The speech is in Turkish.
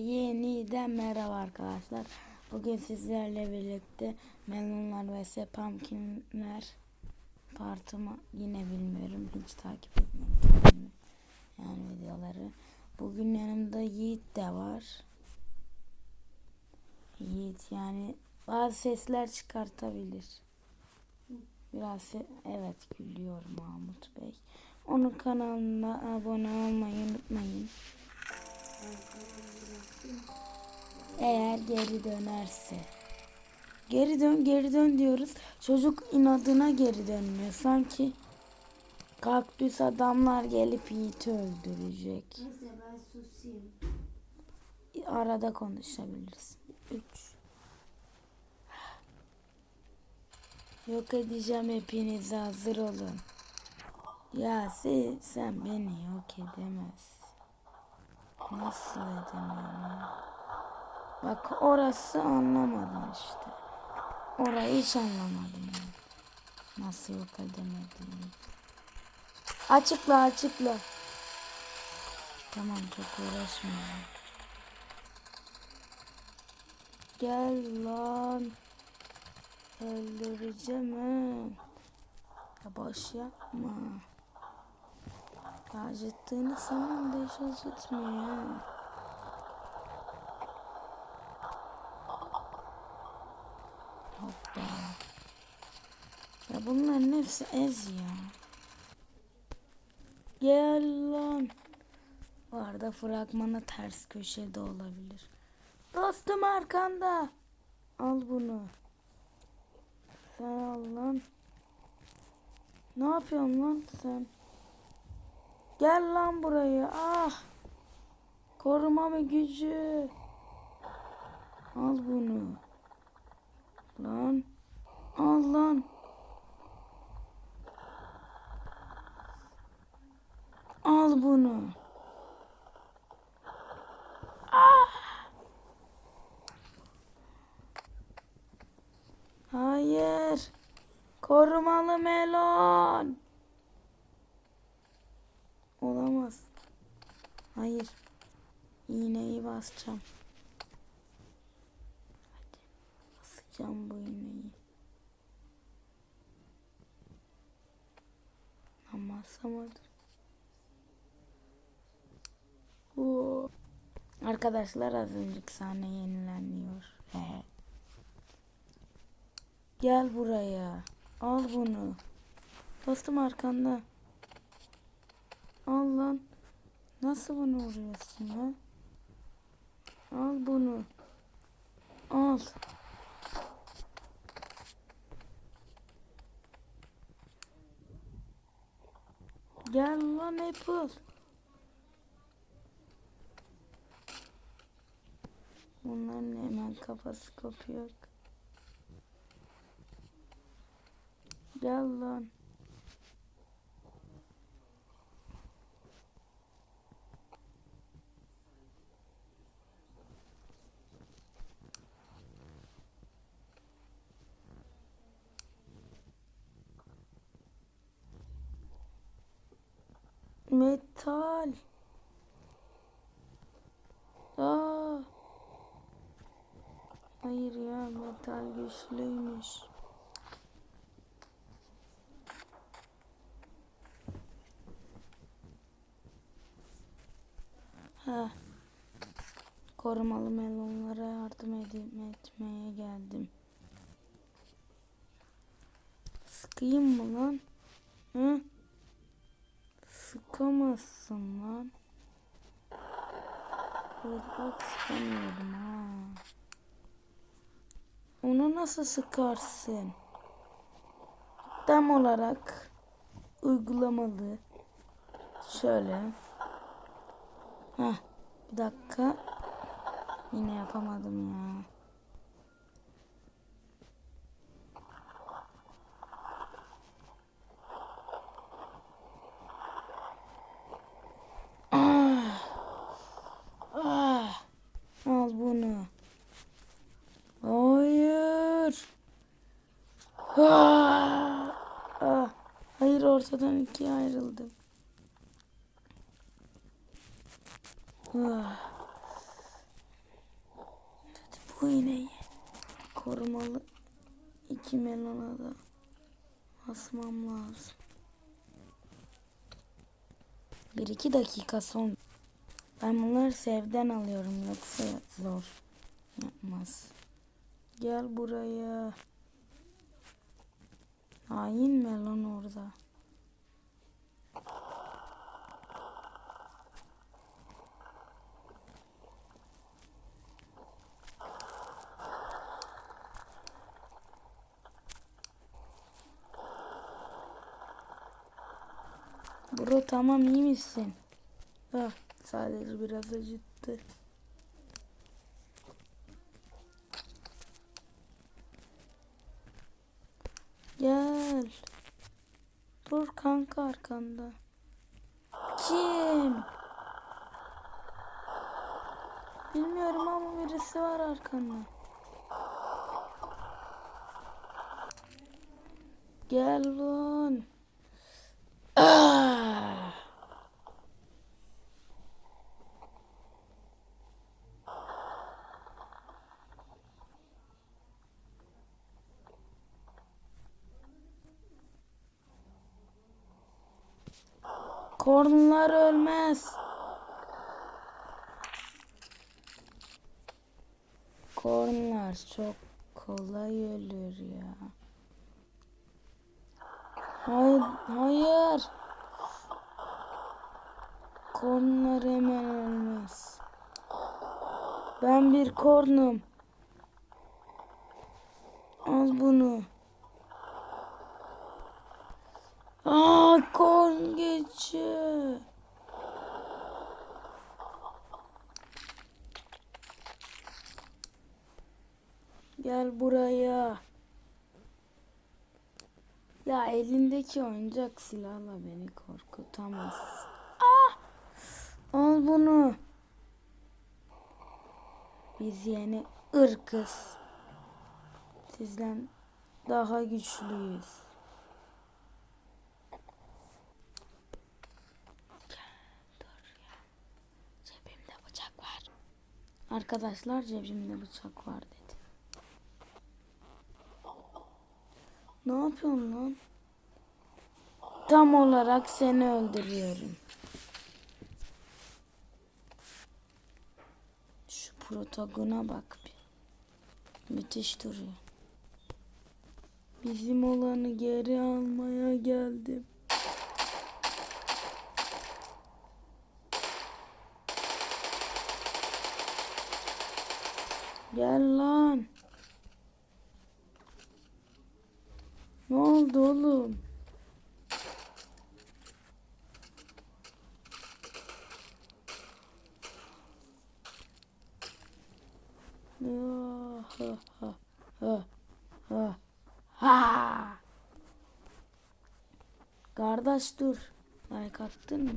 Yeniden merhaba arkadaşlar. Bugün sizlerle birlikte melonlar vs pumpkinler partımı yine bilmiyorum. Hiç takip etmedim. Yani videoları. Bugün yanımda Yiğit de var. Yiğit yani bazı sesler çıkartabilir. Biraz se- evet gülüyor Mahmut Bey. Onun kanalına abone olmayı unutmayın. Eğer geri dönerse. Geri dön geri dön diyoruz. Çocuk inadına geri dönmüyor. Sanki kaktüs adamlar gelip Yiğit'i öldürecek. Neyse ben susayım. Arada konuşabiliriz. 3 Yok edeceğim hepinizi hazır olun. Ya sen, sen beni yok edemezsin. Nasıl edemem ya? Bak orası anlamadım işte. Orayı hiç anlamadım ya. Nasıl yok edemediğimi. Açıkla açıkla. Tamam çok uğraşmayalım. Gel lan. Öldüreceğim ha. Ya boş yapma. Ya acıttığını sanırım da hiç acıtmıyor ha. Hoppa. Ya bunların hepsi ez ya. Gel lan. Bu arada fragmanı ters köşede olabilir. Dostum arkanda. Al bunu. Sen al lan. Ne yapıyorsun lan sen? Gel lan buraya. Ah. Koruma mı gücü? Al bunu. Lan. Al lan. Al bunu. Hayır. Korumalı melon. Hayır. İğneyi basacağım. Hadi. Basacağım bu iğneyi. Ama basamadım. Oo. Arkadaşlar az önceki sahne yenileniyor. Gel buraya. Al bunu. Dostum arkanda. Al lan. Nasıl bunu vuruyorsun ha? Al bunu. Al. Gel lan Apple. Bunların hemen kafası kopuyor. Gel lan. Metal. Aa. Hayır ya metal güçlüymüş. Ha. Korumalı melonlara yardım edeyim, etmeye geldim. Sıkayım mı lan? Hı? Sıkamazsın lan. Evet bak sıkamıyorum ha. Onu nasıl sıkarsın? Tam olarak uygulamalı. Şöyle. Heh, bir dakika. Yine yapamadım ya. Ah. Ah. Al bunu. Hayır. Ah. Ah. Hayır ortadan ikiye ayrıldım. Ah. Bu iğneyi korumalı iki melona da basmam lazım. Bir iki dakika sonra. Ben bunları sevden alıyorum yoksa zor yapmaz. Gel buraya. Hain melon orada. Bro tamam iyi misin? Ah, sadece biraz acıttı. Gel. Dur kanka arkanda. Kim? Bilmiyorum ama birisi var arkanda. Gel lan. Kornlar ölmez. Kornlar çok kolay ölür ya. Hayır, hayır. Kornlar hemen ölmez. Ben bir kornum. Al bunu. Aa korn geçiyor. Gel buraya. Ya elindeki oyuncak silahla beni korkutamaz. Ah! Al bunu. Biz yeni ırkız. Sizden daha güçlüyüz. Cebimde bıçak var. Arkadaşlar cebimde bıçak var dedi. Ne yapıyorsun lan? Tam olarak seni öldürüyorum. Şu protagona bak bir. Müthiş duruyor. Bizim olanı geri almaya geldim. Gel lan. Ne oldu oğlum? Ha, ha, ha, ha, ha. Kardeş dur. Like? Attın mı?